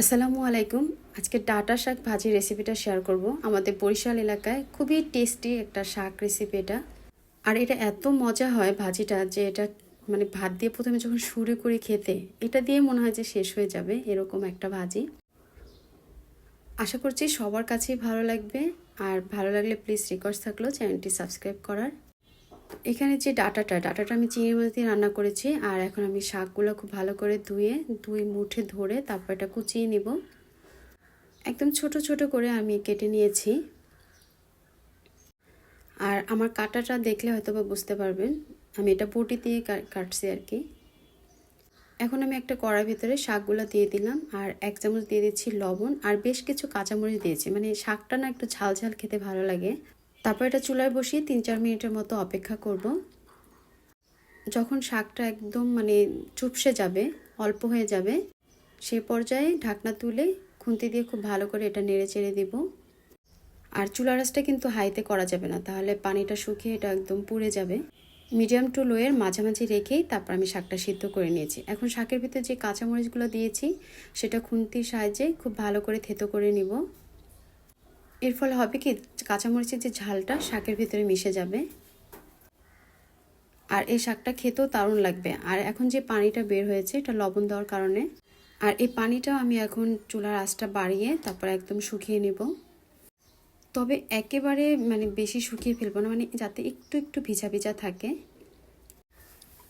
আসসালামু আলাইকুম। আজকে ডাটা শাক ভাজি রেসিপিটা শেয়ার করব। আমাদের বরিশাল এলাকায় খুবই টেস্টি একটা শাক রেসিপি এটা। আর এটা এত মজা হয় ভাজিটা যে এটা মানে ভাত দিয়ে প্রথমে যখন শুরু করে খেতে, এটা দিয়ে মনে হয় যে শেষ হয়ে যাবে এরকম একটা ভাজি। আশা করছি সবার কাছেই ভালো লাগবে। আর ভালো লাগলে প্লিজ রিকোয়েস্ট থাকল চ্যানেলটি সাবস্ক্রাইব করার এখানে যে ডাটাটা ডাটাটা আমি চিংড়ি মাছ দিয়ে রান্না করেছি আর এখন আমি শাকগুলো খুব ভালো করে ধুয়ে দুই মুঠে ধরে তারপর এটা কুচিয়ে নিব। একদম ছোট ছোট করে আমি কেটে নিয়েছি। আর আমার কাটাটা দেখলে হয়তো বা বুঝতে পারবেন, আমি এটা বটি দিয়ে কাটছি আর কি। এখন আমি একটা কড়ার ভিতরে শাকগুলো দিয়ে দিলাম আর এক চামচ দিয়ে দিচ্ছি লবণ আর বেশ কিছু কাঁচামরিচ দিয়েছি মানে শাকটা না একটু ঝাল ঝাল খেতে ভালো লাগে। তারপর এটা চুলায় বসিয়ে তিন চার মিনিটের মতো অপেক্ষা করব। যখন শাকটা একদম মানে চুপসে যাবে, অল্প হয়ে যাবে, সে পর্যায়ে ঢাকনা তুলে খুন্তি দিয়ে খুব ভালো করে এটা নেড়ে চেড়ে দিব। আর চুলা রাসটা কিন্তু হাইতে করা যাবে না, তাহলে পানিটা শুকিয়ে এটা একদম পুড়ে যাবে। মিডিয়াম টু লোয়ের মাঝামাঝি রেখেই তারপর আমি শাকটা সিদ্ধ করে নিয়েছি। এখন শাকের ভিতরে যে কাঁচামরিচগুলো দিয়েছি, সেটা খুন্তির সাহায্যে খুব ভালো করে থেতো করে নিব। এর ফলে হবে কি, কাঁচামরিচের যে ঝালটা শাকের ভিতরে মিশে যাবে। আর এই শাকটা খেতেও দারুণ লাগবে। আর এখন যে পানিটা বের হয়েছে, এটা লবণ দেওয়ার কারণে। আর এই পানিটাও আমি এখন চুলার আঁচটা বাড়িয়ে তারপর একদম শুকিয়ে নেব। তবে একেবারে মানে বেশি শুকিয়ে ফেলব না মানে যাতে একটু একটু ভিজা ভিজা থাকে।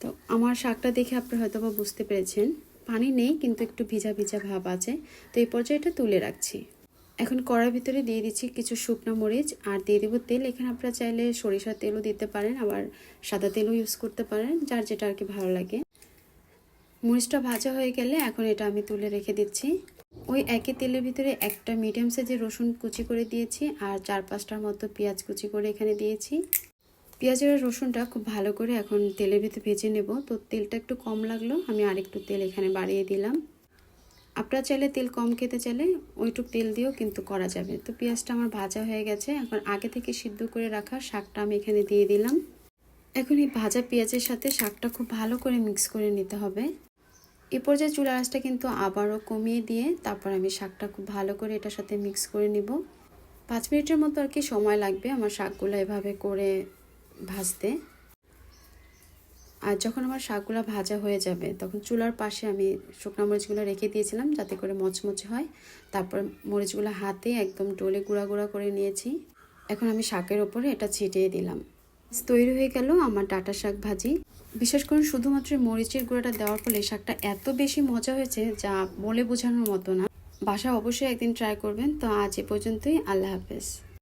তো আমার শাকটা দেখে আপনি হয়তো বা বুঝতে পেরেছেন, পানি নেই কিন্তু একটু ভিজা ভিজা ভাব আছে। তো এই পর্যায়ে এটা তুলে রাখছি। এখন কড়ার ভিতরে দিয়ে দিচ্ছি কিছু শুকনো মরিচ, আর দিয়ে দেবো তেল। এখানে আপনারা চাইলে সরিষার তেলও দিতে পারেন, আবার সাদা তেলও ইউজ করতে পারেন, যার যেটা আর কি ভালো লাগে। মরিচটা ভাজা হয়ে গেলে এখন এটা আমি তুলে রেখে দিচ্ছি। ওই একই তেলের ভিতরে একটা মিডিয়াম সাইজের রসুন কুচি করে দিয়েছি, আর চার পাঁচটার মতো পেঁয়াজ কুচি করে এখানে দিয়েছি। পেঁয়াজের রসুনটা খুব ভালো করে এখন তেলের ভিতরে ভেজে নেব। তো তেলটা একটু কম লাগল, আমি আরেকটু তেল এখানে বাড়িয়ে দিলাম। আপনারা চাইলে তেল কম খেতে চাইলে ওইটুক তেল দিয়েও কিন্তু করা যাবে। তো পেঁয়াজটা আমার ভাজা হয়ে গেছে। এখন আগে থেকে সিদ্ধ করে রাখা শাকটা আমি এখানে দিয়ে দিলাম। এখন এই ভাজা পেঁয়াজের সাথে শাকটা খুব ভালো করে মিক্স করে নিতে হবে। এ পর্যায়ে চুলা আঁচটা কিন্তু আবারও কমিয়ে দিয়ে তারপর আমি শাকটা খুব ভালো করে এটার সাথে মিক্স করে নিব। পাঁচ মিনিটের মতো আর কি সময় লাগবে আমার শাকগুলো এভাবে করে ভাজতে। আর যখন আমার শাকগুলো ভাজা হয়ে যাবে, তখন চুলার পাশে আমি শুকনো মরিচগুলো রেখে দিয়েছিলাম যাতে করে মচমচে হয়। তারপর মরিচগুলো হাতে একদম ডোলে গুঁড়া গুঁড়া করে নিয়েছি। এখন আমি শাকের ওপরে এটা ছিটিয়ে দিলাম। তৈরি হয়ে গেল আমার ডাটা শাক ভাজি। বিশেষ করে শুধুমাত্র মরিচের গুঁড়াটা দেওয়ার ফলে শাকটা এত বেশি মজা হয়েছে যা বলে বোঝানোর মতো না। বাসা অবশ্যই একদিন ট্রাই করবেন। তো আজ এ পর্যন্তই। আল্লাহ হাফেজ।